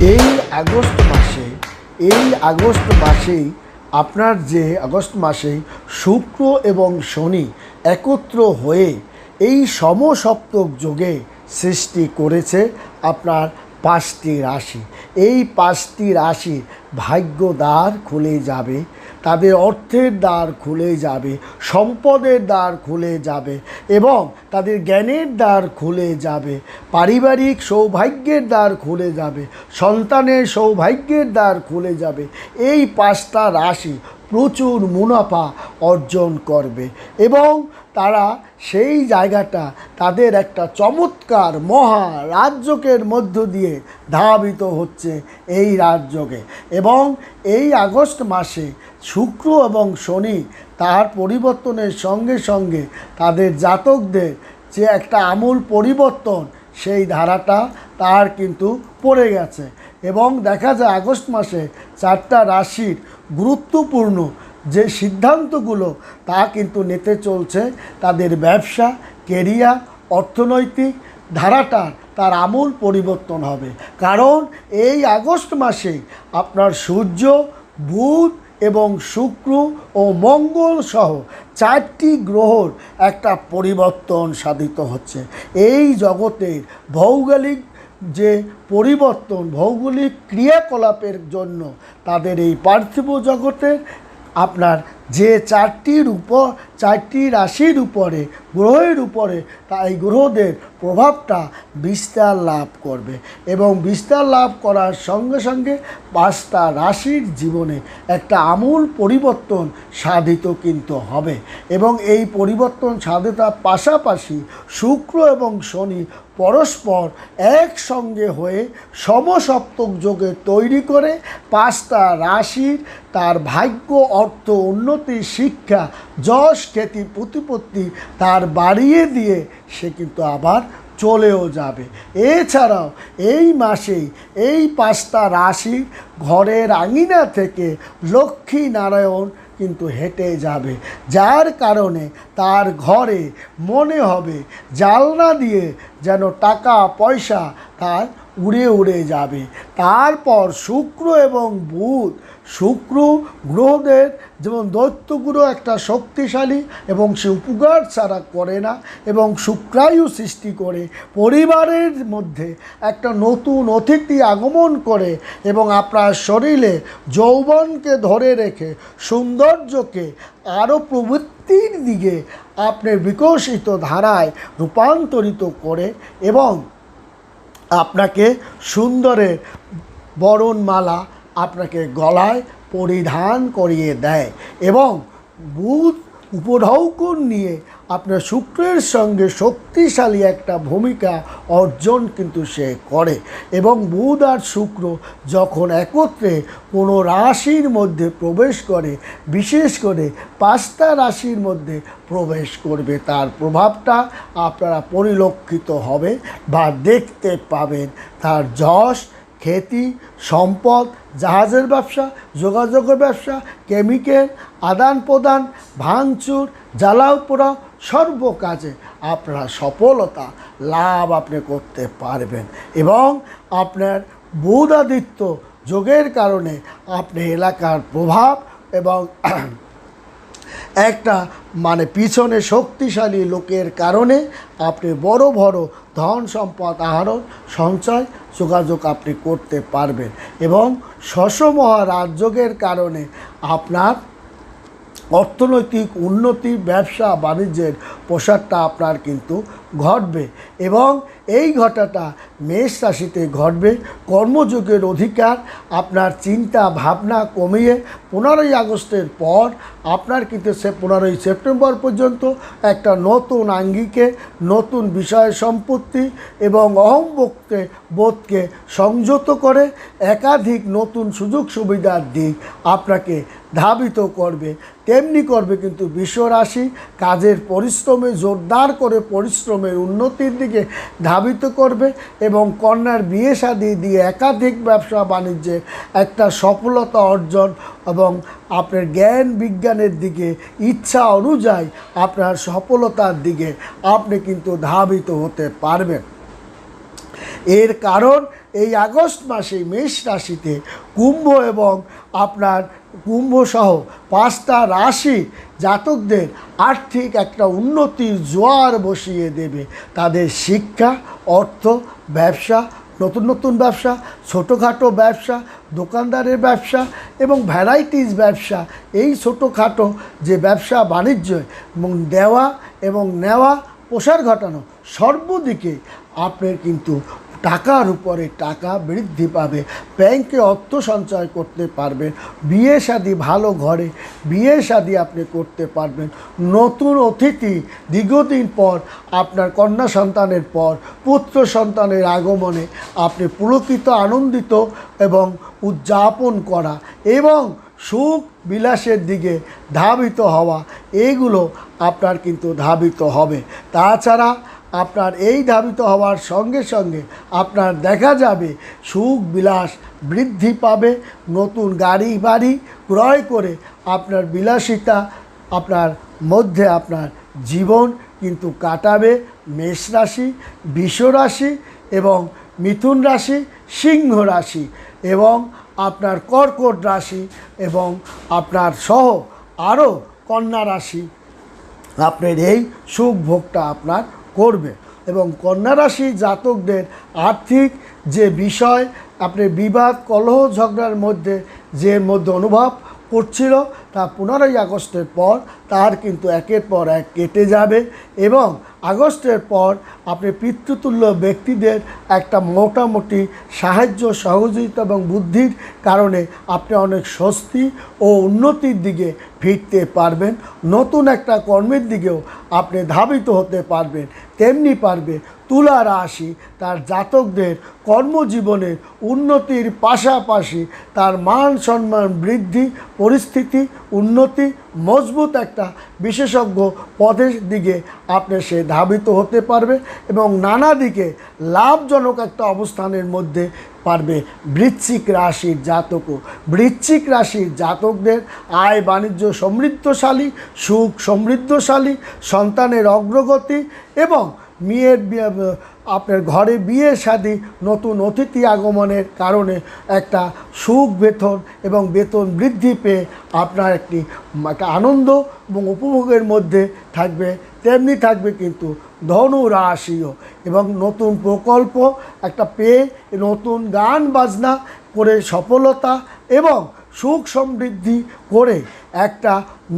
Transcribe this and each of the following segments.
এই আগস্ট মাসে, এই আগস্ট মাসেই আপনার যে আগস্ট মাসেই শুক্র এবং শনি একত্র হয়ে এই সমসপ্তক যোগে সৃষ্টি করেছে আপনার পাঁচটি রাশি। এই পাঁচটি রাশির ভাগ্যদ্বার খুলে যাবে তাদের অর্থের দ্বার খুলে যাবে, সম্পদের দ্বার খুলে যাবে এবং তাদের জ্ঞানের দ্বার খুলে যাবে, পারিবারিক সৌভাগ্যের দ্বার খুলে যাবে, সন্তানের সৌভাগ্যের দ্বার খুলে যাবে। এই পাঁচটা রাশি প্রচুর মুনাফা অর্জন করবে এবং তারা সেই জায়গাটা তাদের একটা চমৎকার মহা রাজ্যকের মধ্য দিয়ে ধাবিত হচ্ছে এই রাজ্যকে এবং এই আগস্ট মাসে শুক্র এবং শনি তার পরিবর্তনের সঙ্গে সঙ্গে তাদের জাতকদের যে একটা আমূল পরিবর্তন, সেই ধারাটা তার কিন্তু পড়ে গেছে। এবং দেখা যায় আগস্ট মাসে চারটা রাশির গুরুত্বপূর্ণ যে সিদ্ধান্তগুলো তা কিন্তু নিতে চলছে, তাদের ব্যবসা, কেরিয়ার, অর্থনৈতিক ধারাটার তার আমূল পরিবর্তন হবে। কারণ এই আগস্ট মাসে আপনার সূর্য, বুধ এবং শুক্র ও মঙ্গল সহ চারটি গ্রহর একটা পরিবর্তন সাধিত হচ্ছে। এই জগতের ভৌগোলিক যে পরিবর্তন, ভৌগোলিক ক্রিয়াকলাপের জন্য তাদের এই পার্থিব জগতের আপনার যে চারটির উপর, চারটি রাশির উপরে, গ্রহের উপরে তা এই গ্রহদের প্রভাবটা বিস্তার লাভ করবে এবং বিস্তার লাভ করার সঙ্গে সঙ্গে পাঁচটা রাশির জীবনে একটা আমূল পরিবর্তন সাধিত কিন্তু হবে এবং এই পরিবর্তন সাধিতার পাশাপাশি শুক্র এবং শনি পরস্পর একসঙ্গে হয়ে সমসপ্তক যোগে তৈরি করে পাঁচটা রাশির তার ভাগ্য, অর্থ, উন্নতি, শিক্ষা, যশ, খ্যাতি, প্রতিপত্তি তার বাড়িয়ে দিয়ে সে কিন্তু আবার চলেও যাবে। এছাড়াও এই মাসেই এই পাঁচটা রাশি ঘরের আঙিনা থেকে লক্ষ্মী নারায়ণ কিন্তু হেঁটে যাবে। যার কারণে তার ঘরে মনে হবে, জালনা দিয়ে যেন টাকা পয়সা তার উড়ে উড়ে যাবে। তারপর শুক্র এবং বুধ, শুক্র গ্রহদের যেমন দৈত্যগুরু একটা শক্তিশালী এবং সে উপকার ছাড়া করে না এবং শুক্রায়ু সৃষ্টি করে, পরিবারের মধ্যে একটা নতুন অতিথি আগমন করে এবং আপনার শরীরে যৌবনকে ধরে রেখে, সৌন্দর্যকে আরও প্রবৃত্তির দিকে আপনি বিকশিত ধারায় রূপান্তরিত করে এবং আপনাকে সুন্দরের বরণমালা আপনাকে গলায় পরিধান করিয়ে দেয় এবং বুধ উপঢৌকন নিয়ে আপনার শুক্রের সঙ্গে শক্তিশালী একটা ভূমিকা অর্জন কিন্তু সে করে। এবং বুধ আর শুক্র যখন একত্রে কোনো রাশির মধ্যে প্রবেশ করে, বিশেষ করে পাঁচটা রাশির মধ্যে প্রবেশ করবে, তার প্রভাবটা আপনারা পরিলক্ষিত হবে বা দেখতে পাবেন। তার যশ খ্যাতি সম্পদ, জাহাজের ব্যবসা, যোগাযোগের ব্যবসা, কেমিক্যাল আদান প্রদান ভাঙচুর জ্বালাও পোড়াও সর্ব কাজে আপনার সফলতা লাভ আপনি করতে পারবেন এবং আপনার বৌদাদিত্য যোগের কারণে আপনি এলাকার প্রভাব এবং একটা মানে পিছনে শক্তিশালী লোকের কারণে আপনি বড় বড় ধন সম্পদ আহরণ, সঞ্চয়, যোগাযোগ আপনি করতে পারবেন এবং শশমহা রাজযোগের কারণে আপনার অর্থনৈতিক উন্নতি, ব্যবসা, বাণিজ্যের প্রসারটা আপনার কিন্তু ঘটবে এবং এই ঘটাটা মেষ রাশিতে ঘটবে। কর্মযোগের অধিকার আপনার চিন্তা ভাবনা কমিয়ে পনেরোই আগস্টের পর আপনার কিন্তু সে পনেরোই সেপ্টেম্বর পর্যন্ত একটা নতুন আঙ্গিকে, নতুন বিষয় সম্পত্তি এবং অহংবোধকে বোধকে সংযত করে একাধিক নতুন সুযোগ সুবিধার দিক আপনাকে ধাবিত করবে, তেমনি করবে কিন্তু বিশ্বরাশি কাজের পরিশ্রমে, জোরদার করে পরিশ্রমের উন্নতির দিকে ধাবিত করবে এবং কন্যার বিয়ে শাদি দিয়ে একাধিক ব্যবসা বাণিজ্যে একটা সফলতা অর্জন এবং আপনার জ্ঞান বিজ্ঞানের দিকে ইচ্ছা অনুযায়ী আপনার সফলতার দিকে আপনি কিন্তু ধাবিত হতে পারবেন। এর কারণ এই আগস্ট মাসে মেষ রাশিতে কুম্ভ এবং আপনার কুম্ভ সহ পাঁচটা রাশি জাতকদের আর্থিক একটা উন্নতির জোয়ার বসিয়ে দেবে। তাদের শিক্ষা, অর্থ, ব্যবসা, নতুন নতুন ব্যবসা, ছোটোখাটো ব্যবসা, দোকানদারের ব্যবসা এবং ভ্যারাইটিস ব্যবসা। এই ছোটোখাটো যে ব্যবসা বাণিজ্য এবং দেওয়া এবং নেওয়া, প্রসার ঘটানো সর্বদিকে আপনার কিন্তু টাকার উপরে টাকা বৃদ্ধি পাবে, ব্যাংকে অর্থ সঞ্চয় করতে পারবেন, বিয়ে শাদি ভালো ঘরে, বিয়ে শাদি আপনি করতে পারবেন। নতুন অতিথি দীর্ঘদিন পর আপনার কন্যা সন্তানের পর, পুত্র সন্তানের আগমনে আপনি পুলকিত, আনন্দিত এবং উদযাপন করা এবং সুখ বিলাসের দিকে ধাবিত হওয়া এইগুলো আপনার কিন্তু ধাবিত হবে। তাছাড়া আপনার এই ধাবিত হওয়ার সঙ্গে সঙ্গে আপনার দেখা যাবে সুখ বিলাস বৃদ্ধি পাবে, নতুন গাড়ি বাড়ি ক্রয় করে আপনার বিলাসিতা আপনার মধ্যে আপনার জীবন কিন্তু কাটাবে। মেষ রাশি, বৃষ রাশি এবং মিথুন রাশি, সিংহ রাশি এবং আপনার কর্কট রাশি এবং আপনার সহ আরও কন্যা রাশি। আপনার এই সুখ ভোগটা আপনার করবে। এবং কন্যারাশি জাতকদের আর্থিক যে বিষয়, আপনি বিবাদ, কলহ, ঝগড়ার মধ্যে যে মধ্যে অনুভব করছিল তা পনেরোই আগস্টের পর তার কিন্তু একের পর এক কেটে যাবে এবং আগস্টের পর আপনি পিতৃতুল্য ব্যক্তিদের একটা মোটামুটি সাহায্য, সহযোগিতা এবং বুদ্ধির কারণে আপনি অনেক স্বস্তি ও উন্নতির দিকে ফিরতে পারবেন। নতুন একটা কর্মের দিকেও আপনি ধাবিত হতে পারবেন। তেমনি পারবে তুলা রাশি, তার জাতকদের কর্মজীবনের উন্নতির পাশাপাশি তার মান সম্মান বৃদ্ধি, পরিস্থিতি উন্নতি মজবুত একটা বিশেষজ্ঞ পদের দিকে আপনি সে ধাবিত হতে পারবে এবং নানা দিকে লাভজনক একটা অবস্থানের মধ্যে পারবে বৃশ্চিক রাশির জাতকও বৃশ্চিক রাশির জাতকদের আয় বাণিজ্য সমৃদ্ধশালী, সুখ সমৃদ্ধশালী, সন্তানের অগ্রগতি এবং মেয়ের আপনার ঘরে বিয়ে শাদি নতুন অতিথি আগমনের কারণে একটা সুখ বেতন এবং বেতন বৃদ্ধি পেয়ে আপনার একটি একটা আনন্দ এবং উপভোগের মধ্যে থাকবে। তেমনি থাকবে কিন্তু ধনু রাশিও এবং নতুন প্রকল্প একটা পেয়ে নতুন গান বাজনা করে সফলতা এবং সুখ সমৃদ্ধি করে একটা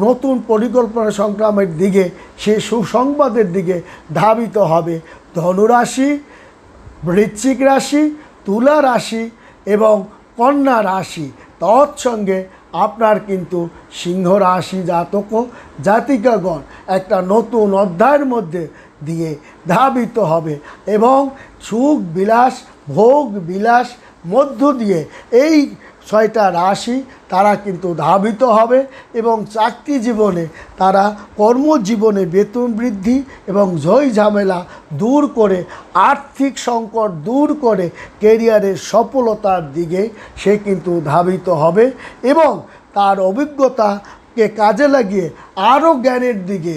নতুন পরিকল্পনা সংগ্রামের দিকে, সে সুসংবাদের দিকে ধাবিত হবে ধনুরাশি, বৃশ্চিক রাশি, তুলা রাশি এবং কন্যা রাশি। তৎসঙ্গে আপনার কিন্তু সিংহ রাশি জাতক জাতিকাগণ একটা নতুন অধ্যায়ের মধ্যে দিয়ে ধাবিত হবে এবং সুখ বিলাস, ভোগ বিলাস মধ্য দিয়ে এই ছয়টা রাশি তারা কিন্তু ধাবিত হবে এবং চাকরি জীবনে তারা কর্মজীবনে বেতন বৃদ্ধি এবং ঝই ঝামেলা দূর করে, আর্থিক সংকট দূর করে কেরিয়ারের সফলতার দিকে সে কিন্তু ধাবিত হবে এবং তার অভিজ্ঞতা কে কাজে লাগিয়ে আরও জ্ঞানের দিকে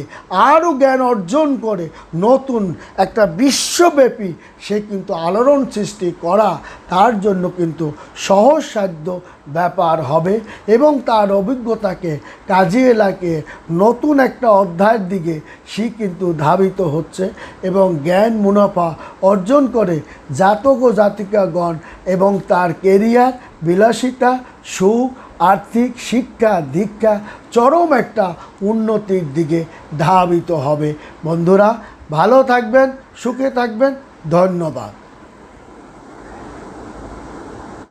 আরও জ্ঞান অর্জন করে নতুন একটা বিশ্বব্যাপী সে কিন্তু আলোড়ন সৃষ্টি করা, তার জন্য কিন্তু সহজসাধ্য ব্যাপার হবে এবং তার অভিজ্ঞতাকে কাজে লাগিয়ে নতুন একটা অধ্যায়ের দিকে সে কিন্তু ধাবিত হচ্ছে এবং জ্ঞান মুনাফা অর্জন করে জাতক ও জাতিকাগণ এবং তার কেরিয়ার, বিলাসিতা, সুখ আর্থিক শিক্ষা, দীক্ষা চরম একটা উন্নতির দিকে ধাবিত হবে। বন্ধুরা, ভালো থাকবেন, সুখে থাকবেন। ধন্যবাদ।